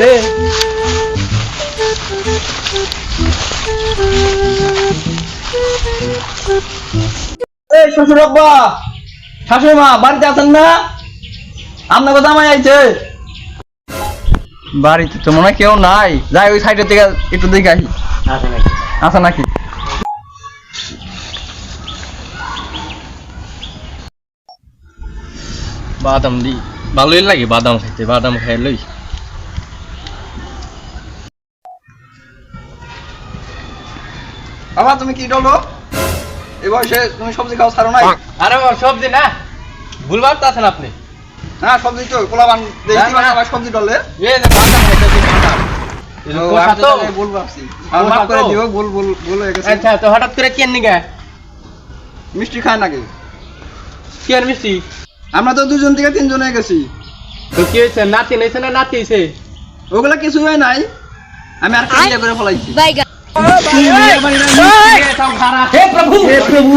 রে এই শ্বশুর আব্বা শাশুড়ি মা বাড়িতে আছেন না? আপনার কথা আমায় আইছে। বাড়িতে তো মনে কেউ নাই। যাই ওই সাইডের দিকে একটু দেখে আসি। আছে নাকি? আছে নাকি? বাদাম দি। ভালোই লাগে বাদাম খাইতে বাদাম খাই লই বাবা তুমি কি ডলো? এই বয়সে তুমি সবজি খাও ছাড়ো নাই? আরে সবজি না? ভুল ভাবতেছেন আপনি। হ্যাঁ সবজি তো কোলাবান দেখছি না, মানে না। আবার সবজি ডলে। এই যে বাদাম খাইতেছি বাদাম। তো তো। তো। তো মিষ্টি খায় নাকি? কেন মিষ্টি? আমরা তো দুজন থেকে তিনজন হয়ে গেছি তো কি হয়েছে নাতি নেছে না নাতি হয়েছে ওগুলা কিছু হয় নাই আমি আর কালিয়া করে ফলাইছি. হে প্রভু হে প্রভু